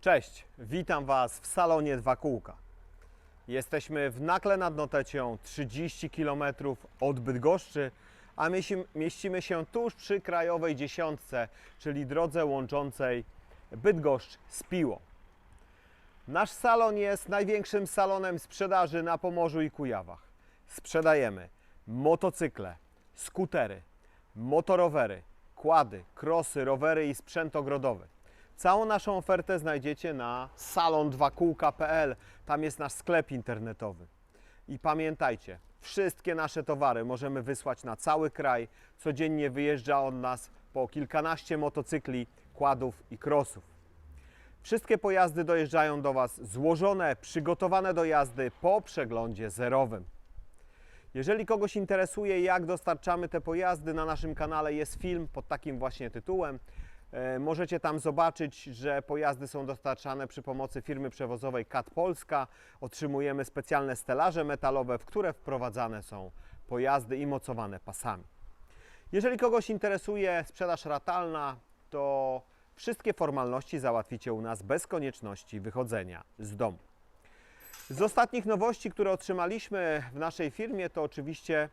Cześć, witam Was w salonie Dwa Kółka. Jesteśmy w Nakle nad Notecią, 30 km od Bydgoszczy, a mieści- mieścimy się tuż przy krajowej dziesiątce, czyli drodze łączącej Bydgoszcz z Piłą. Nasz salon jest największym salonem sprzedaży na Pomorzu i Kujawach. Sprzedajemy motocykle, skutery, motorowery, kłady, krosy, rowery i sprzęt ogrodowy. Całą naszą ofertę znajdziecie na salon2kółka.pl. Tam jest nasz sklep internetowy. I pamiętajcie, wszystkie nasze towary możemy wysłać na cały kraj. Codziennie wyjeżdża od nas po kilkanaście motocykli, kładów i krosów. Wszystkie pojazdy dojeżdżają do Was złożone, przygotowane do jazdy po przeglądzie zerowym. Jeżeli kogoś interesuje, jak dostarczamy te pojazdy, na naszym kanale jest film pod takim właśnie tytułem. E, Możecie tam zobaczyć, że pojazdy są dostarczane przy pomocy firmy przewozowej CAT Polska. Otrzymujemy specjalne stelaże metalowe, w które wprowadzane są pojazdy i mocowane pasami. Jeżeli kogoś interesuje sprzedaż ratalna, to wszystkie formalności załatwicie u nas bez konieczności wychodzenia z domu. Z ostatnich nowości, które otrzymaliśmy w naszej firmie, to oczywiście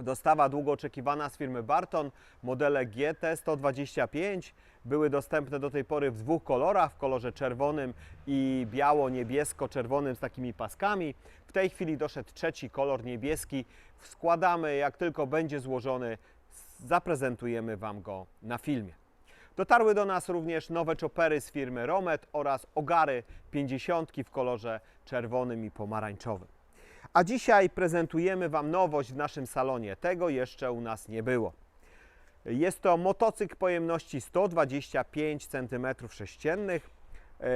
dostawa długo oczekiwana z firmy Barton. Modele GT125 były dostępne do tej pory w dwóch kolorach, w kolorze czerwonym i biało-niebiesko-czerwonym z takimi paskami. W tej chwili doszedł trzeci kolor niebieski. Składamy, jak tylko będzie złożony, zaprezentujemy Wam go na filmie. Dotarły do nas również nowe chopery z firmy Romet oraz ogary 50 w kolorze czerwonym i pomarańczowym. A dzisiaj prezentujemy Wam nowość w naszym salonie. Tego jeszcze u nas nie było. Jest to motocykl pojemności 125 cm3. E,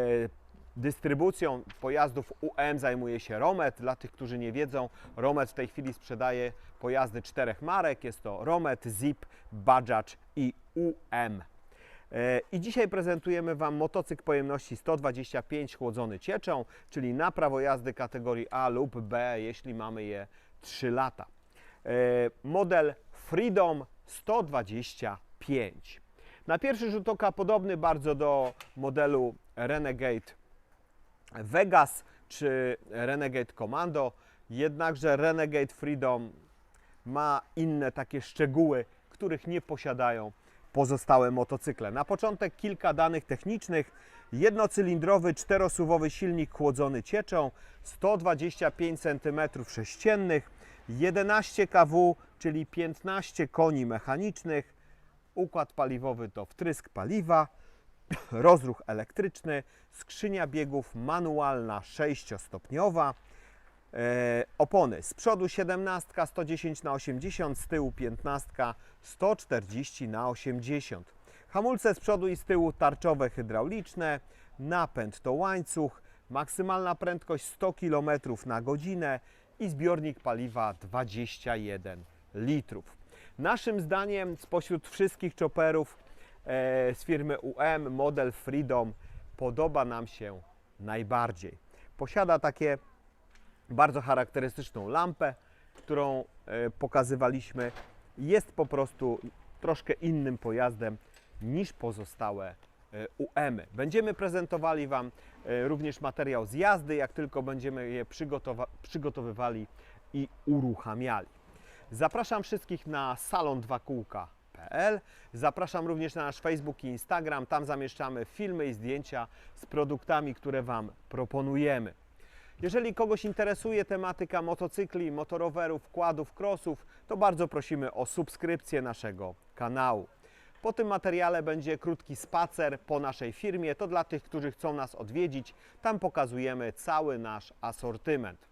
Dystrybucją pojazdów UM zajmuje się Romet. Dla tych, którzy nie wiedzą, Romet w tej chwili sprzedaje pojazdy czterech marek. Jest to Romet, Zip, Bajaj i UM. E, I dzisiaj prezentujemy Wam motocykl pojemności 125 chłodzony cieczą, czyli na prawo jazdy kategorii A lub B, jeśli mamy je 3 lata. E, Model Freedom 125. Na pierwszy rzut oka podobny bardzo do modelu Renegade Vegas czy Renegade Commando, jednakże Renegade Freedom ma inne takie szczegóły, których nie posiadają pozostałe motocykle. Na początek kilka danych technicznych. Jednocylindrowy czterosuwowy silnik chłodzony cieczą, 125 cm3, 11 kW, czyli 15 koni mechanicznych, układ paliwowy to wtrysk paliwa, rozruch elektryczny, skrzynia biegów manualna 6-stopniowa, E, opony z przodu 17 110 na 80, z tyłu 15 140 na 80. Hamulce z przodu i z tyłu tarczowe hydrauliczne, napęd to łańcuch, maksymalna prędkość 100 km na godzinę i zbiornik paliwa 21 litrów. Naszym zdaniem spośród wszystkich chopperów e, z firmy UM model Freedom podoba nam się najbardziej. Posiada takie bardzo charakterystyczną lampę, którą e, pokazywaliśmy. Jest po prostu troszkę innym pojazdem niż pozostałe e, UM-y. Będziemy prezentowali Wam e, również materiał z jazdy, jak tylko będziemy je przygotowywali i uruchamiali. Zapraszam wszystkich na salon2kółka.pl. Zapraszam również na nasz Facebook i Instagram. Tam zamieszczamy filmy i zdjęcia z produktami, które Wam proponujemy. Jeżeli kogoś interesuje tematyka motocykli, motorowerów, kładów, crossów, to bardzo prosimy o subskrypcję naszego kanału. Po tym materiale będzie krótki spacer po naszej firmie. To dla tych, którzy chcą nas odwiedzić. Tam pokazujemy cały nasz asortyment.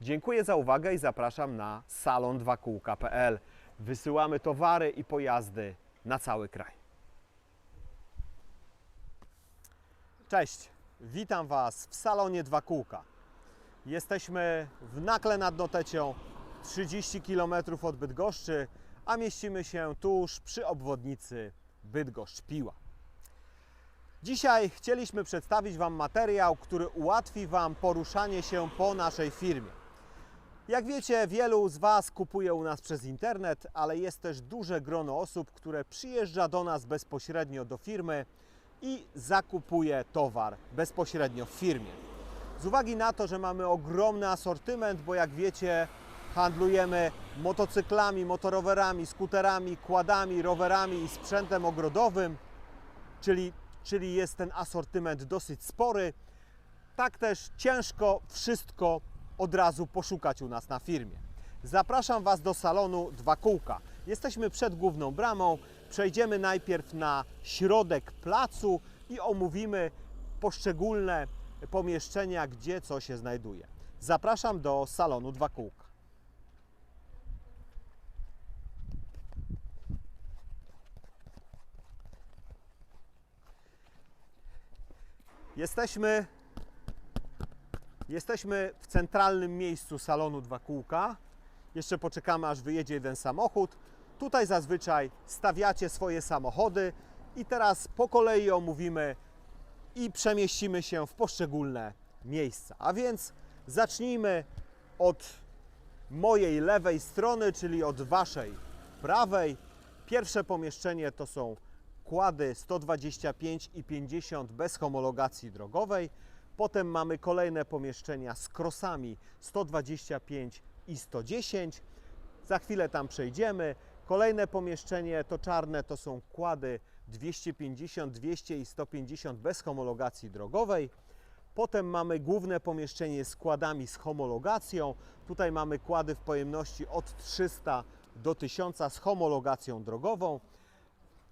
Dziękuję za uwagę i zapraszam na salon2kółka.pl. Wysyłamy towary i pojazdy na cały kraj. Cześć, witam Was w salonie Dwa Kółka. Jesteśmy w Nakle nad Notecią, 30 km od Bydgoszczy, a mieścimy się tuż przy obwodnicy Bydgoszcz-Piła. Dzisiaj chcieliśmy przedstawić Wam materiał, który ułatwi Wam poruszanie się po naszej firmie. Jak wiecie, wielu z Was kupuje u nas przez internet, ale jest też duże grono osób, które przyjeżdża do nas bezpośrednio do firmy i zakupuje towar bezpośrednio w firmie. Z uwagi na to, że mamy ogromny asortyment, bo jak wiecie, handlujemy motocyklami, motorowerami, skuterami, kładami, rowerami i sprzętem ogrodowym, czyli, czyli jest ten asortyment dosyć spory, tak też ciężko wszystko od razu poszukać u nas na firmie. Zapraszam Was do salonu Dwa Kółka. Jesteśmy przed główną bramą. Przejdziemy najpierw na środek placu i omówimy poszczególne pomieszczenia, gdzie co się znajduje. Zapraszam do salonu Dwa Kółka. Jesteśmy Jesteśmy w centralnym miejscu salonu Dwa Kółka. Jeszcze poczekamy, aż wyjedzie jeden samochód. Tutaj zazwyczaj stawiacie swoje samochody i teraz po kolei omówimy i przemieścimy się w poszczególne miejsca. A więc zacznijmy od mojej lewej strony, czyli od Waszej prawej. Pierwsze pomieszczenie to są kłady 125 i 50 bez homologacji drogowej. Potem mamy kolejne pomieszczenia z krosami 125 i 110. Za chwilę tam przejdziemy. Kolejne pomieszczenie to czarne to są kłady 250, 200 i 150 bez homologacji drogowej. Potem mamy główne pomieszczenie z kładami z homologacją. Tutaj mamy kłady w pojemności od 300 do 1000 z homologacją drogową.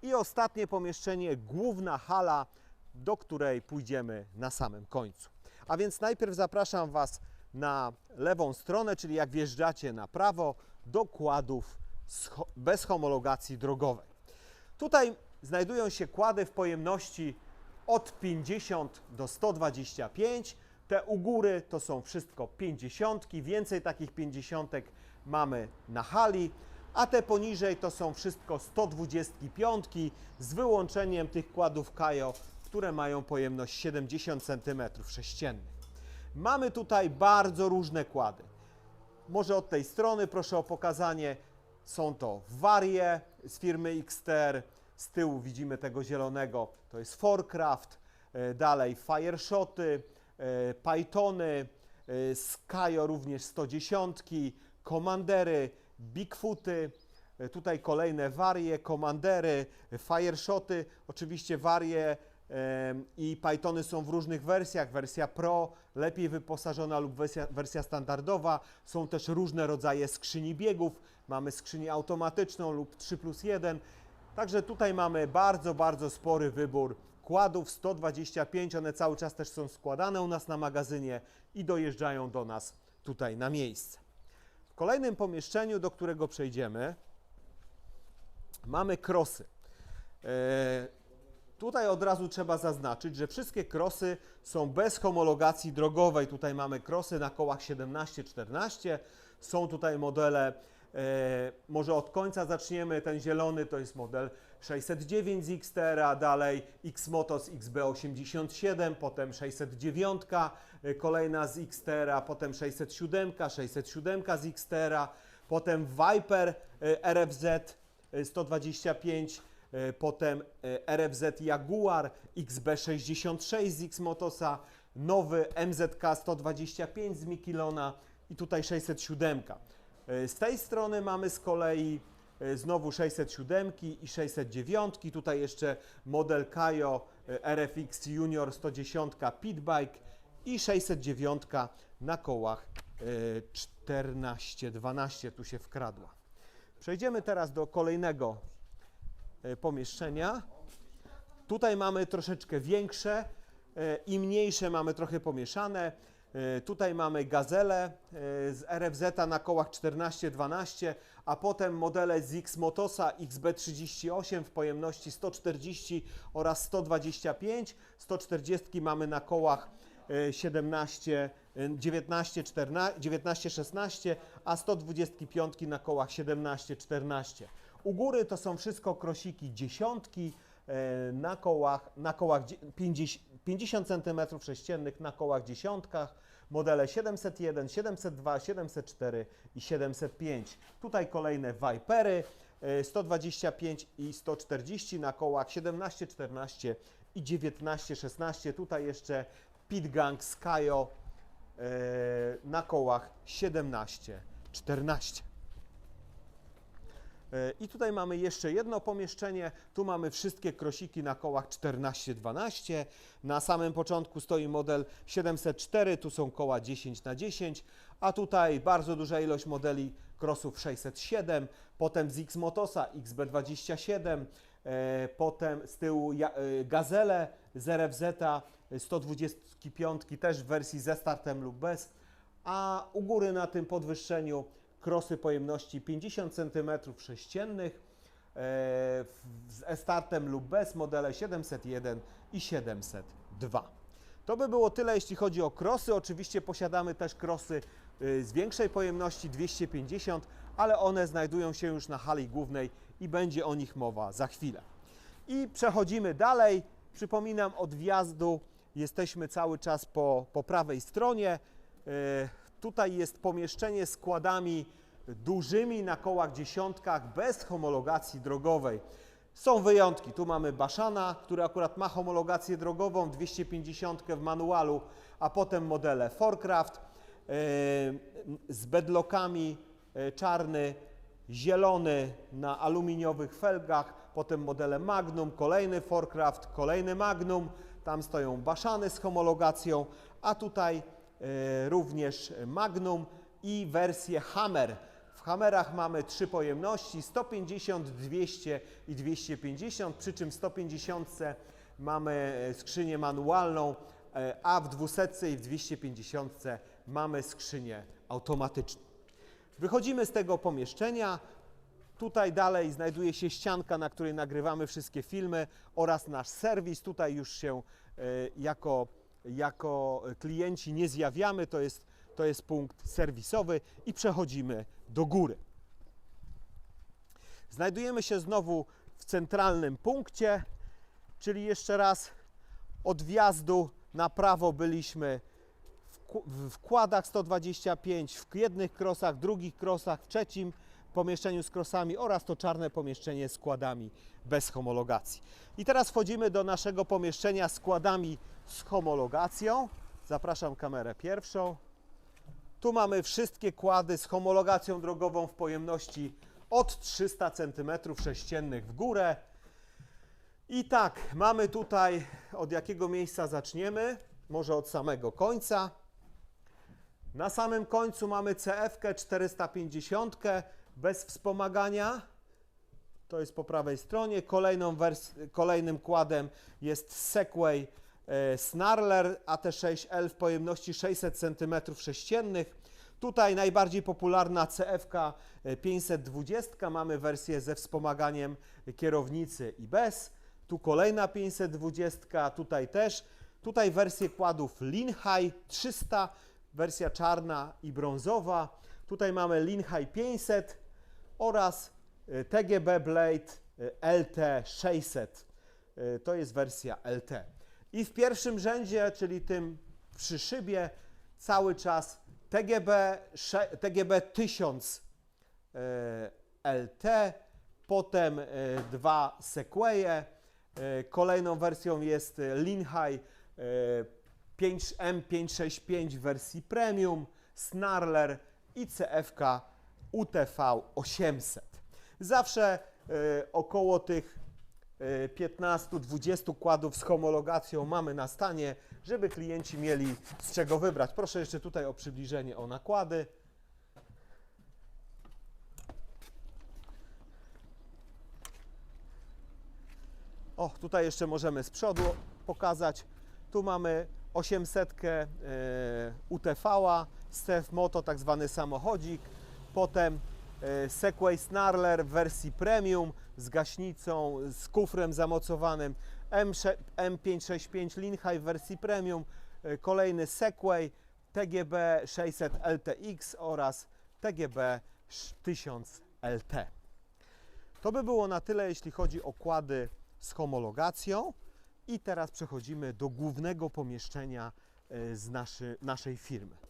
I ostatnie pomieszczenie, główna hala, do której pójdziemy na samym końcu. A więc najpierw zapraszam Was na lewą stronę, czyli jak wjeżdżacie na prawo, do kładów bez homologacji drogowej. Tutaj znajdują się kłady w pojemności od 50 do 125. Te u góry to są wszystko 50. Więcej takich 50 mamy na hali, a te poniżej to są wszystko 125 z wyłączeniem tych kładów Kajo, które mają pojemność 70 cm3. Mamy tutaj bardzo różne kłady. Może od tej strony proszę o pokazanie. Są to warie z firmy XTR. Z tyłu widzimy tego zielonego, to jest Forcraft. E, Dalej Fireshoty, e, Pythony, e, Skyo również 110, Commandery, Bigfooty. Tutaj kolejne warie, Commandery, Fireshoty. Oczywiście warie i Pythony są w różnych wersjach. Wersja Pro, lepiej wyposażona lub wersja, wersja standardowa. Są też różne rodzaje skrzyni biegów. Mamy skrzynię automatyczną lub 3 plus 1. Także tutaj mamy bardzo, bardzo spory wybór kładów 125. One cały czas też są składane u nas na magazynie i dojeżdżają do nas tutaj na miejsce. W kolejnym pomieszczeniu, do którego przejdziemy, mamy krosy. E, Tutaj od razu trzeba zaznaczyć, że wszystkie krosy są bez homologacji drogowej. Tutaj mamy krosy na kołach 17-14. Są tutaj modele, może od końca zaczniemy. Ten zielony to jest model 609 z XTR, dalej Xmotos XB87, potem 609, e, kolejna z XTR, potem 607, 607 z XTR, potem Viper e, RFZ e, 125, e, potem e, RFZ Jaguar XB66 z Xmotosa, nowy MZK 125 z Mikilona i tutaj 607. E, Z tej strony mamy z kolei e, znowu 607 i 609. Tutaj jeszcze model Kajo e, RFX Junior 110 Pitbike i 609 na kołach e, 14-12 tu się wkradła. Przejdziemy teraz do kolejnego pomieszczenia. Tutaj mamy troszeczkę większe i mniejsze mamy trochę pomieszane. E, Tutaj mamy gazele e, z RFZ na kołach 14-12, a potem modele z X-Motosa XB38 w pojemności 140 oraz 125. 140 mamy na kołach e, 17, e, 19, 14, 19, 16, a 125 na kołach 17, 14. U góry to są wszystko krosiki dziesiątki na kołach, na kołach dzie- 50, 50 cm3 na kołach dziesiątkach, modele 701, 702, 704 i 705. Tutaj kolejne Vipery e, 125 i 140 na kołach 17, 14 i 19-16. Tutaj jeszcze Pitgang Skyo e, na kołach 17-14. E, I tutaj mamy jeszcze jedno pomieszczenie. Tu mamy wszystkie krosiki na kołach 14-12. Na samym początku stoi model 704, tu są koła 10 na 10 a tutaj bardzo duża ilość modeli crossów 607, potem z X-Motosa XB27, e, potem z tyłu e, Gazele z RFZ 125 też w wersji ze startem lub bez, a u góry na tym podwyższeniu krosy pojemności 50 cm3 e, z e-startem lub bez modele 701 i 702. To by było tyle, jeśli chodzi o krosy. Oczywiście posiadamy też krosy y, z większej pojemności 250, ale one znajdują się już na hali głównej i będzie o nich mowa za chwilę. I przechodzimy dalej. Przypominam, od wjazdu jesteśmy cały czas po, po prawej stronie. Tutaj jest pomieszczenie z kładami dużymi na kołach dziesiątkach bez homologacji drogowej. Są wyjątki. Tu mamy Baszana, który akurat ma homologację drogową, 250 w manualu, a potem modele Forcraft e, z bedlockami e, czarny, zielony na aluminiowych felgach, potem modele Magnum, kolejny Forcraft, kolejny Magnum, tam stoją Baszany z homologacją, a tutaj również Magnum i wersję Hammer. W Hammerach mamy trzy pojemności 150, 200 i 250, przy czym w 150 mamy e, skrzynię manualną, e, a w 200 i w 250 mamy skrzynię automatyczną. Wychodzimy z tego pomieszczenia. Tutaj dalej znajduje się ścianka, na której nagrywamy wszystkie filmy oraz nasz serwis. Tutaj już się e, jako, jako klienci nie zjawiamy, to jest, to jest punkt serwisowy i przechodzimy do góry. Znajdujemy się znowu w centralnym punkcie, czyli jeszcze raz od wjazdu na prawo byliśmy w w wkładach 125, w jednych krosach, drugich krosach, w trzecim pomieszczeniu z krosami oraz to czarne pomieszczenie z składami bez homologacji. I teraz wchodzimy do naszego pomieszczenia z składami z homologacją. Zapraszam kamerę pierwszą. Tu mamy wszystkie kłady z homologacją drogową w pojemności od 300 cm3 w górę. I tak, mamy tutaj, od jakiego miejsca zaczniemy? Może od samego końca. Na samym końcu mamy CF 450 bez wspomagania. To jest po prawej stronie. Kolejną kolejnym kładem jest Segway e, Snarler AT6L w pojemności 600 cm3. Tutaj najbardziej popularna CF 520. Mamy wersję ze wspomaganiem kierownicy i bez. Tu kolejna 520, tutaj też. Tutaj wersje kładów Linhai 300, wersja czarna i brązowa. Tutaj mamy Linhai 500 oraz y, TGB Blade y, LT 600. Y, To jest wersja LT. I w pierwszym rzędzie, czyli tym przy szybie, cały czas TGB, TGB 1000 e, LT, potem dwa Segwaye. E, Kolejną wersją jest Linhai e, 5 M565 w wersji premium, Snarler i CFK UTV 800. Zawsze e, około tych e, 15-20 kładów z homologacją mamy na stanie, żeby klienci mieli z czego wybrać. Proszę jeszcze tutaj o przybliżenie o nakłady. O, tutaj jeszcze możemy z przodu pokazać. Tu mamy 800 e, UTV-a, Stef Moto, tak zwany samochodzik. Potem e, Segway Snarler w wersji premium z gaśnicą, z kufrem zamocowanym. M6, M565 Linhai w wersji premium. E, kolejny Segway TGB 600 LTX oraz TGB 1000 LT. To by było na tyle, jeśli chodzi o kłady z homologacją. I teraz przechodzimy do głównego pomieszczenia e, z naszy, naszej firmy.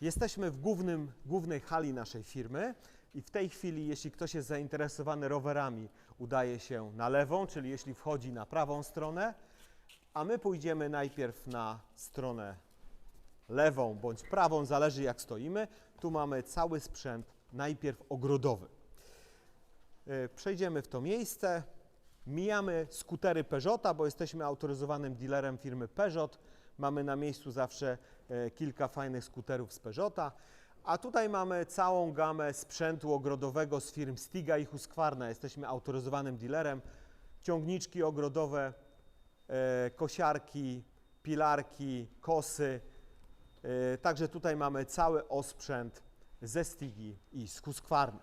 Jesteśmy w głównym, głównej hali naszej firmy i w tej chwili, jeśli ktoś jest zainteresowany rowerami, udaje się na lewą, czyli jeśli wchodzi na prawą stronę, a my pójdziemy najpierw na stronę lewą bądź prawą, zależy jak stoimy. Tu mamy cały sprzęt, najpierw ogrodowy. E, Przejdziemy w to miejsce. Mijamy skutery Peugeota, bo jesteśmy autoryzowanym dealerem firmy Peugeot. Mamy na miejscu zawsze e, kilka fajnych skuterów z Peugeota. A tutaj mamy całą gamę sprzętu ogrodowego z firm Stiga i Husqvarna. Jesteśmy autoryzowanym dealerem. Ciągniczki ogrodowe, e, kosiarki, pilarki, kosy. E, Także tutaj mamy cały osprzęt ze Stigi i z Husqvarny.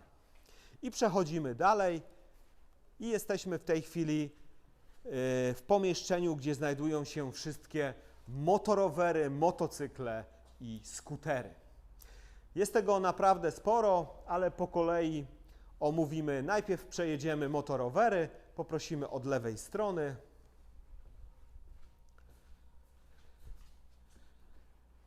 I przechodzimy dalej i jesteśmy w tej chwili w pomieszczeniu, gdzie znajdują się wszystkie motorowery, motocykle i skutery. Jest tego naprawdę sporo, ale po kolei omówimy. Najpierw przejedziemy motorowery, poprosimy od lewej strony.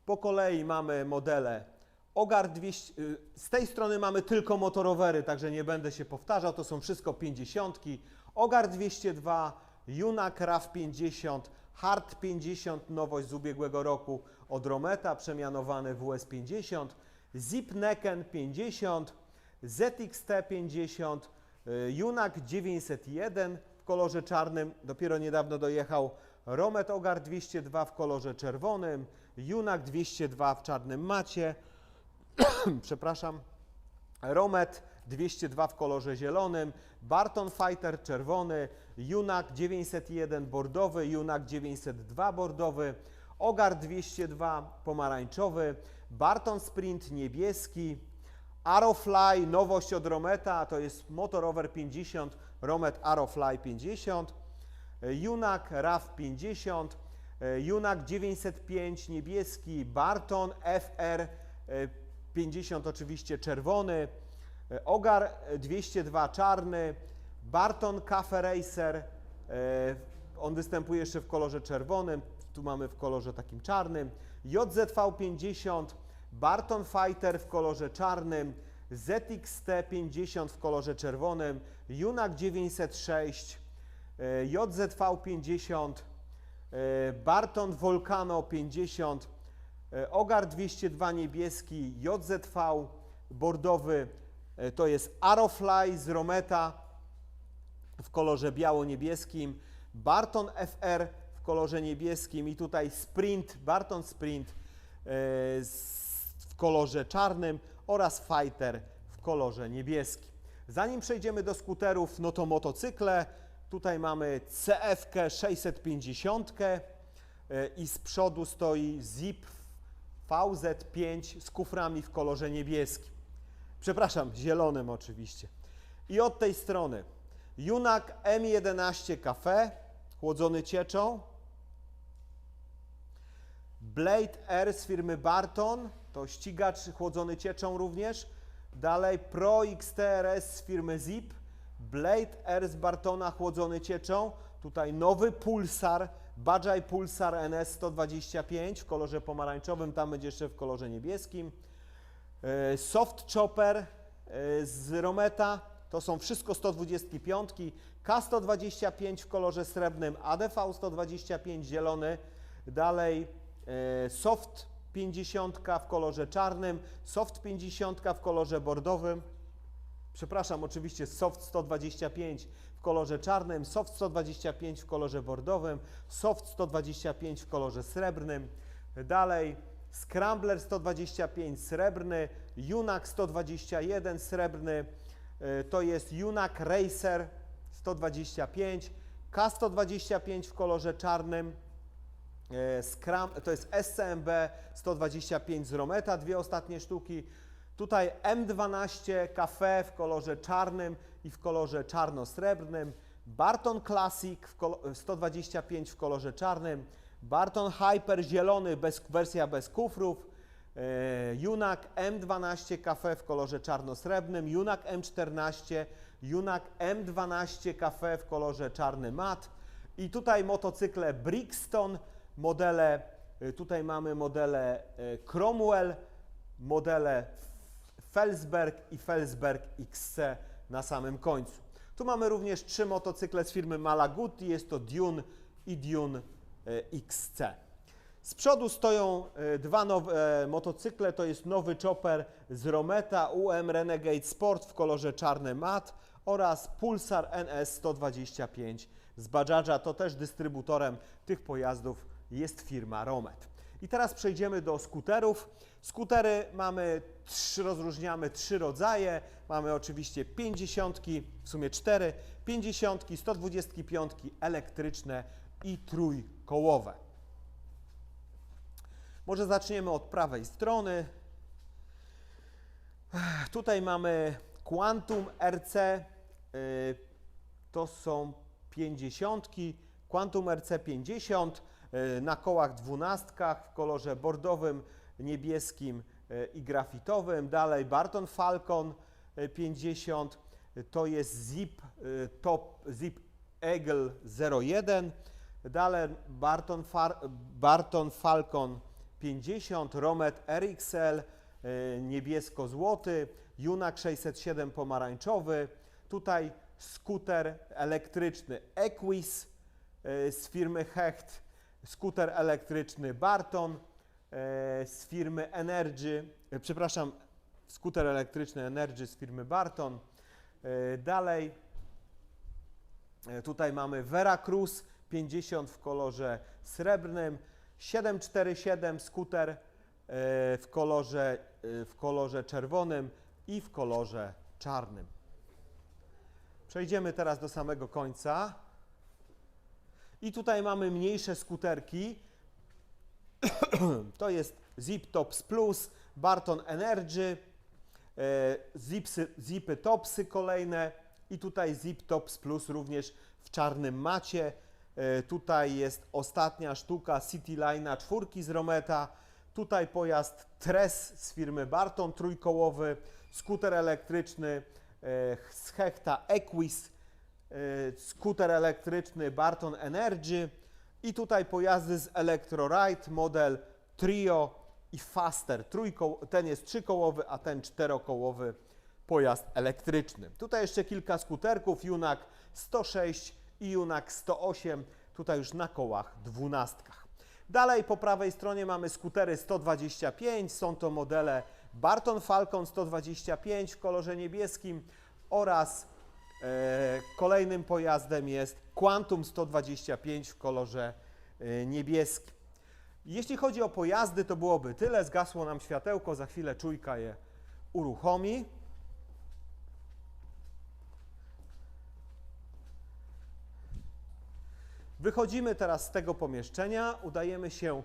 Po kolei mamy modele Ogar 200. y, Z tej strony mamy tylko motorowery, także nie będę się powtarzał. To są wszystko 50. Ogar 202, Junak RAV 50, Hard 50, nowość z ubiegłego roku. Od Rometa, przemianowany w US 50, Zip Neken 50, ZXT 50, y, Junak 901 w kolorze czarnym, dopiero niedawno dojechał Romet Ogar 202 w kolorze czerwonym, Junak 202 w czarnym macie, przepraszam, Romet 202 w kolorze zielonym, Barton Fighter czerwony, Junak 901 bordowy, Junak 902 bordowy, Ogar 202 pomarańczowy, Barton Sprint niebieski, Arrowfly, nowość od Rometa, to jest Motorower 50, Romet Arrowfly 50, e, Junak RAV 50, e, Junak 905 niebieski, Barton FR e, 50 oczywiście czerwony, e, Ogar e, 202 czarny, Barton Cafe Racer, e, on występuje jeszcze w kolorze czerwonym, tu mamy w kolorze takim czarnym, JZV 50, Barton Fighter w kolorze czarnym, ZXT 50 w kolorze czerwonym, Junak 906, e, JZV 50, e, Barton Volcano 50, e, Ogar 202 niebieski, JZV bordowy, e, to jest Arrowfly z Rometa w kolorze biało-niebieskim, Barton FR w kolorze niebieskim i tutaj Sprint, Barton Sprint e, w kolorze czarnym oraz Fighter w kolorze niebieskim. Zanim przejdziemy do skuterów, no to motocykle. Tutaj mamy CF 650 e, i z przodu stoi Zip VZ5 z kuframi w kolorze niebieskim. Przepraszam, zielonym oczywiście. I od tej strony Junak M11 Cafe, chłodzony cieczą. Blade R z firmy Barton, to ścigacz chłodzony cieczą również. Dalej Pro XTRS z firmy Zip. Blade R z Bartona chłodzony cieczą. Tutaj nowy Pulsar, Bajaj Pulsar NS 125 w kolorze pomarańczowym, tam będzie jeszcze w kolorze niebieskim. E, Soft Chopper e, z Rometa, to są wszystko 125, K125 w kolorze srebrnym, ADV 125 zielony, dalej e, Soft 50 w kolorze czarnym, Soft 50 w kolorze bordowym, przepraszam, oczywiście Soft 125 w kolorze czarnym, Soft 125 w kolorze bordowym, Soft 125 w kolorze srebrnym. Dalej Scrambler 125 srebrny, Junak 121 srebrny, e, to jest Junak Racer 125, K125 w kolorze czarnym, E, Scrum, to jest SCMB 125 z Rometa, dwie ostatnie sztuki. Tutaj M12 Cafe w kolorze czarnym i w kolorze czarno-srebrnym. Barton Classic w kolo- 125 w kolorze czarnym. Barton Hyper zielony, bez, wersja bez kufrów. E, Junak M12 Cafe w kolorze czarno-srebrnym. Junak M14, Junak M12 Cafe w kolorze czarny mat. I tutaj motocykle Brixton, modele, y, tutaj mamy modele y, Cromwell, modele Felsberg i Felsberg XC na samym końcu. Tu mamy również trzy motocykle z firmy Malaguti, jest to Dune i Dune e, XC. Z przodu stoją e, dwa nowe e, motocykle, to jest nowy chopper z Rometa UM Renegade Sport w kolorze czarny mat oraz Pulsar NS 125 z Bajaj'a, to też dystrybutorem tych pojazdów jest firma Romet. I teraz przejdziemy do skuterów. Skutery mamy, trzy, rozróżniamy trzy rodzaje. Mamy oczywiście 50, w sumie 4, 50, 125 elektryczne i trójkołowe. Może zaczniemy od prawej strony. Tutaj mamy Quantum RC. y, To są 50. Quantum RC 50 y, na kołach dwunastkach w kolorze bordowym, niebieskim y, i grafitowym. Dalej Barton Falcon y, 50. y, To jest Zip Top Zip Eagle 01. Dalej Barton, Far, Barton Falcon 50, Romet RXL y, niebiesko-złoty, Junak 607 pomarańczowy. Tutaj skuter elektryczny Equis y, z firmy Hecht, skuter elektryczny Barton y, z firmy Energy, przepraszam, skuter elektryczny Energy z firmy Barton. Dalej E, Tutaj mamy Veracruz 50 w kolorze srebrnym, 747 skuter e, w kolorze, e, w kolorze czerwonym i w kolorze czarnym. Przejdziemy teraz do samego końca. I tutaj mamy mniejsze skuterki. To jest Zip Tops Plus, Barton Energy, e, Zipsy, Zipy Topsy kolejne i tutaj Zip Tops Plus również w czarnym macie. E, Tutaj jest ostatnia sztuka Cityline'a czwórki z Rometa. Tutaj pojazd Tres z firmy Barton trójkołowy, skuter elektryczny e, z Hechta Equis, e, skuter elektryczny Barton Energy i tutaj pojazdy z Electroride, model Trio i Faster. Trójko, ten jest trzykołowy, a ten czterokołowy pojazd elektryczny. Tutaj jeszcze kilka skuterków, Junak 106 i Junak 108, tutaj już na kołach dwunastkach. Dalej po prawej stronie mamy skutery 125, są to modele Barton Falcon 125 w kolorze niebieskim oraz e, kolejnym pojazdem jest Quantum 125 w kolorze e, niebieskim. Jeśli chodzi o pojazdy, to byłoby tyle. Zgasło nam światełko, za chwilę czujka je uruchomi. Wychodzimy teraz z tego pomieszczenia, udajemy się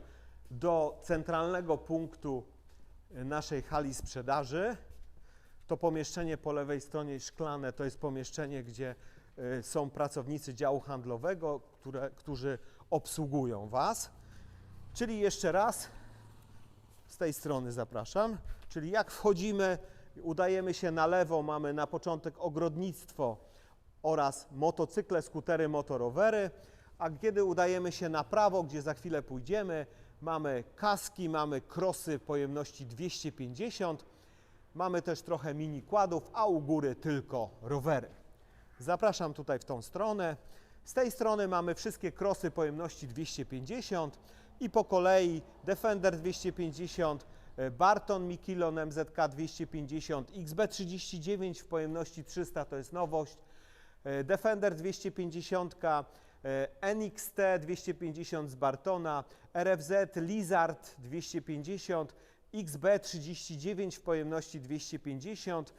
do centralnego punktu e, naszej hali sprzedaży. To pomieszczenie po lewej stronie szklane to jest pomieszczenie, gdzie e, są pracownicy działu handlowego, które, którzy obsługują Was. Czyli jeszcze raz z tej strony zapraszam. Czyli jak wchodzimy, udajemy się na lewo, mamy na początek ogrodnictwo oraz motocykle, skutery, motorowery, a kiedy udajemy się na prawo, gdzie za chwilę pójdziemy, mamy kaski, mamy krosy pojemności 250, mamy też trochę mini kładów, a u góry tylko rowery. Zapraszam tutaj w tą stronę. Z tej strony mamy wszystkie krosy pojemności 250 i po kolei Defender 250, e, Barton Mikilon MZK 250, XB39 w pojemności 300 to jest nowość, e, Defender 250, e, NXT 250 z Bartona, RFZ Lizard 250, XB39 w pojemności 250,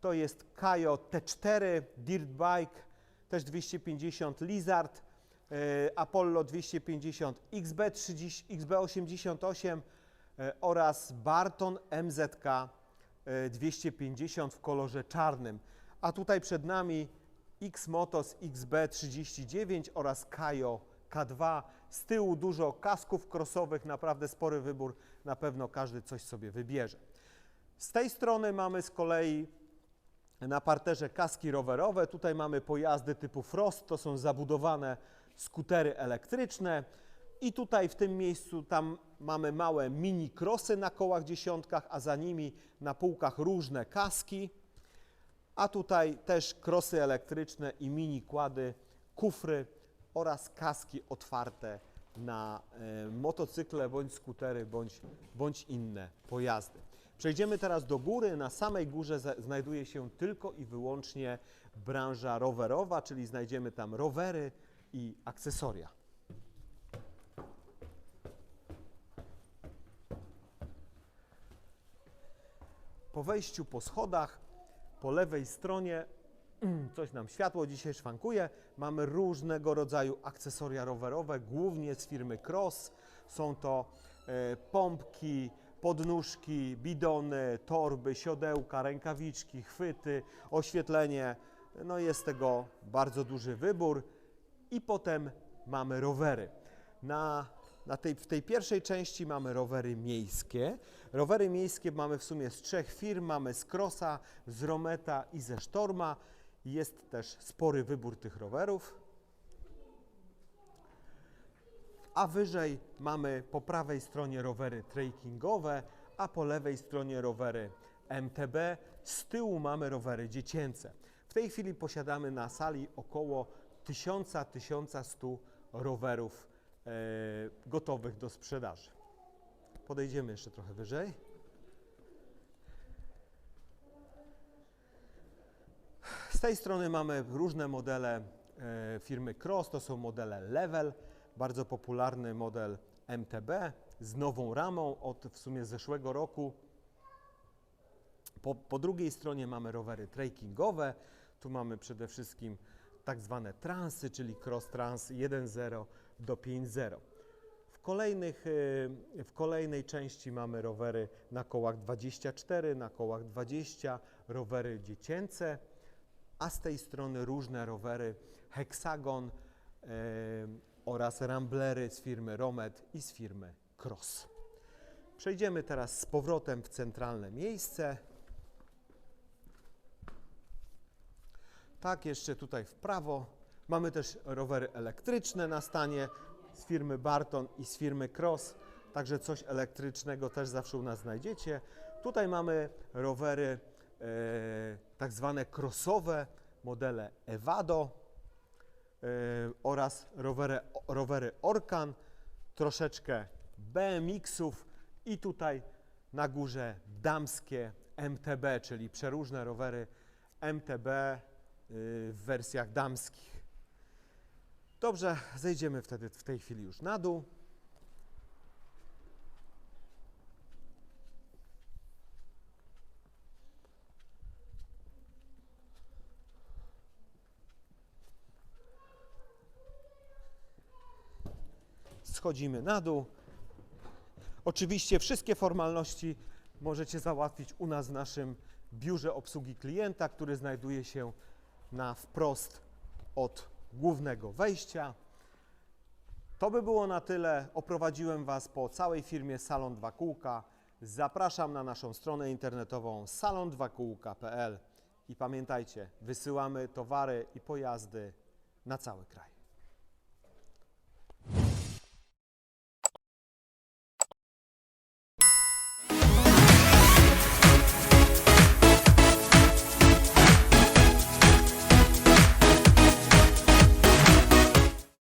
to jest Kajo T4 Dirt Bike, też 250 Lizard, e, Apollo 250 XB30, XB88 e, oraz Barton MZK e, 250 w kolorze czarnym. A tutaj przed nami X-Motos XB39 oraz Kajo K2. Z tyłu dużo kasków crossowych, naprawdę spory wybór, na pewno każdy coś sobie wybierze. Z tej strony mamy z kolei na parterze kaski rowerowe. Tutaj mamy pojazdy typu Frost, to są zabudowane skutery elektryczne. I tutaj w tym miejscu tam mamy małe mini krosy na kołach dziesiątkach, a za nimi na półkach różne kaski. A tutaj też krosy elektryczne i mini kłady, kufry oraz kaski otwarte na e, motocykle bądź skutery bądź, bądź inne pojazdy. Przejdziemy teraz do góry. Na samej górze znajduje się tylko i wyłącznie branża rowerowa, czyli znajdziemy tam rowery i akcesoria. Po wejściu po schodach, po lewej stronie, coś nam światło dzisiaj szwankuje, mamy różnego rodzaju akcesoria rowerowe, głównie z firmy Cross. Są to e, pompki, podnóżki, bidony, torby, siodełka, rękawiczki, chwyty, oświetlenie. No jest tego bardzo duży wybór. I potem mamy rowery. Na, na tej, w tej pierwszej części mamy rowery miejskie. Rowery miejskie mamy w sumie z trzech firm. Mamy z Crossa, z Rometa i ze Sztorma. Jest też spory wybór tych rowerów. A wyżej mamy po prawej stronie rowery trekkingowe, a po lewej stronie rowery MTB. Z tyłu mamy rowery dziecięce. W tej chwili posiadamy na sali około 1000-1100 rowerów gotowych do sprzedaży. Podejdziemy jeszcze trochę wyżej. Z tej strony mamy różne modele e, firmy Cross, to są modele Level, bardzo popularny model MTB z nową ramą od w sumie zeszłego roku. Po, po drugiej stronie mamy rowery trekkingowe, tu mamy przede wszystkim tak zwane transy, czyli Cross Trans 1.0 do 5.0. W, kolejnych, e, w kolejnej części mamy rowery na kołach 24, na kołach 20, rowery dziecięce, a z tej strony różne rowery Hexagon e, oraz Ramblery z firmy Romet i z firmy Cross. Przejdziemy teraz z powrotem w centralne miejsce. Tak, jeszcze tutaj w prawo. Mamy też rowery elektryczne na stanie z firmy Barton i z firmy Cross, także coś elektrycznego też zawsze u nas znajdziecie. Tutaj mamy rowery e, tak zwane crossowe, modele Evado e, oraz rowery, rowery Orkan, troszeczkę BMX-ów i tutaj na górze damskie MTB, czyli przeróżne rowery MTB y, w wersjach damskich. Dobrze, zejdziemy wtedy w tej chwili już na dół. Schodzimy na dół. Oczywiście wszystkie formalności możecie załatwić u nas w naszym biurze obsługi klienta, który znajduje się na wprost od głównego wejścia. To by było na tyle. Oprowadziłem Was po całej firmie Salon 2 Kółka. Zapraszam na naszą stronę internetową salon2kółka.pl i pamiętajcie, wysyłamy towary i pojazdy na cały kraj.